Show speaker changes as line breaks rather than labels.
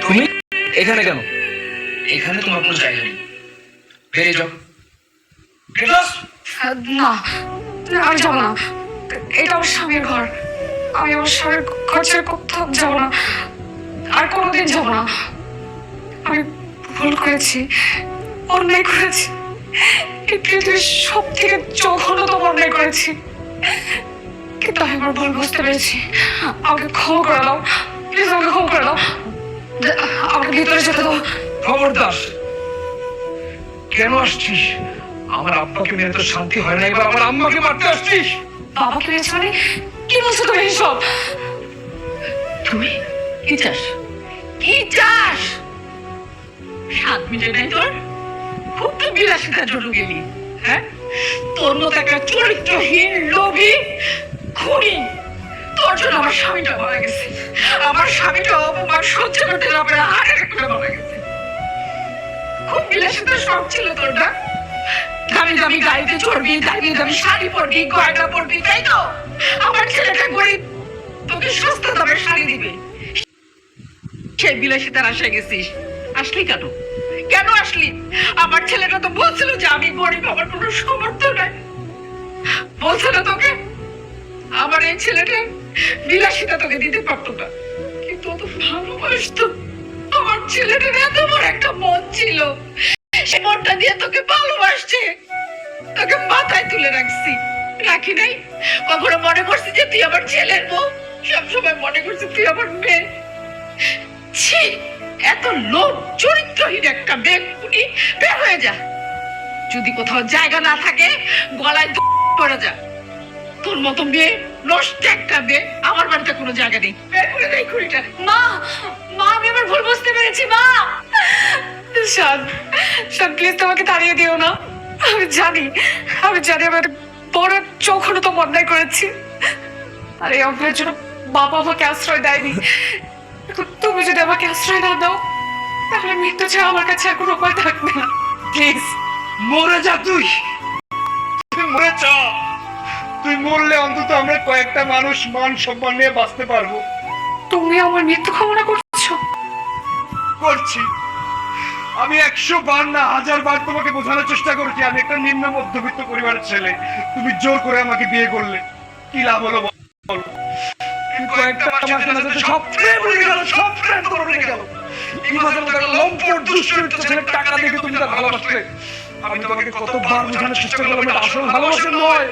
তুমি? এখানে কেন? এখানে তোমার কোনো জায়গা নেই। বেরিয়ে যাও।
না, আমি যাব না। এটা আমার স্বামীর ঘর। আমি আমার স্বামীর ছেড়ে কোথাও যাব না। আর কোনোদিন যাব না। আমি ভুল করেছি, অন্যায় করেছি। এই পৃথিবীর সব থেকে জঘন্যতম অন্যায় করেছি। কিন্তু আমি আমার ভুল বুঝতে পেরেছি। আমাকে ক্ষমা করে দাও। প্লিজ আমাকে ক্ষমা করে দাও আমাকে ভিতরে যেতে দাও।
খবরদার। কেন আসছিস? আমার আব্বাকে মেরে তো শান্তি হয় না এবার আমার আম্মাকে মারতে আসছিস?
বাবাকে মেরেছে মানে? কি বলছো তুমি এইসব?
তুমি কি চাস? কি চাস? সাত মিনিটে নাই তোর খুব তো বিলাসিতার জন্য গেলি হ্যাঁ? তোর মতো একটা চরিত্রহীন লোভী সহ্য করতে না পারে অ্যাটাক করে মারা গেছে খুব বিলাসিতার শখ ছিল তোর, না? দামি দামি গাড়িতে চড়বি, দামি দামি শাড়ি পরবি, গয়না পরবি, তাই তো? আমার ছেলেটা গরিব, তোকে সস্তা দামের শাড়ি দিবে। সেই বিলাসিতার আশায় গেছিস। আসলি কেন? কেন আসলি? আমার ছেলেটা তো বলছিল যে আমি গরিব, আমার কোনো সমর্থ নাই। বলছে না তোকে? আমার এই ছেলেটা বিলাসিতা তোকে দিতে পারতো না। ভালোবাসতো। আমার ছেলেটার এত বড় একটা মন ছিল। সে মনটা দিয়ে তোকে ভালোবাসছে। তোকে মাথায় তুলে রাখছি। রাখি নাই? কখনো মনে করছি যে তুই আমার ছেলের বউ? সবসময় মনে করছি তুই আমার মেয়ে। ছি, এত লোভ, চরিত্রহীন একটা বেগুনি বের হয়ে যা। যদি কোথাও জায়গা না থাকে, গলায় পড়ে যা। তোর মতো মেয়ে নষ্ট একটা মেয়ে আমার বাড়িতে কোনো জায়গা নেই। বের করে দেয় খুঁড়িটা
মা মা আমি আমার ভুল বুঝতে পেরেছি মা। শান শান প্লিজ তোমাকে তাড়িয়ে দিও না। আমি জানি আমি জানি আমি একটা বড় চোখনো তো অন্যায় করেছি। আর এই অন্যায়ের জন্য বাবা আমাকে আশ্রয় দেয়নি। তুমি যদি আমাকে আশ্রয় না দাও তাহলে মৃত্যু ছাড়া আমার কাছে আর কোনো উপায় থাকবে না। প্লিজ
মরে যা তুই। তুই মরে যা তুই মরলে অন্তত আমরা কয়েকটা মানুষ মান সম্মান নিয়ে বাঁচতে পারব।
তুমি আমার মৃত্যু কামনা করছ?
করছি। আমি একশো বার না হাজার বার তোমাকে বোঝানোর চেষ্টা করেছি আমি একটা নিম্ন মধ্যবিত্ত পরিবারের ছেলে। তুমি জোর করে আমাকে বিয়ে করলে। কি লাভ হলো বলো? কিন্তু কয়েকটা সব প্রেম গেল সব প্রেম তোর গেল। ইমাদের মতো একটা লম্পট দুশ্চরিত্র ছেলে টাকা দেখে তুমি তার ভালোবাসলে। আমি তোমাকে কতবার বোঝানোর চেষ্টা করলাম আসল ভালোবাসা নয়।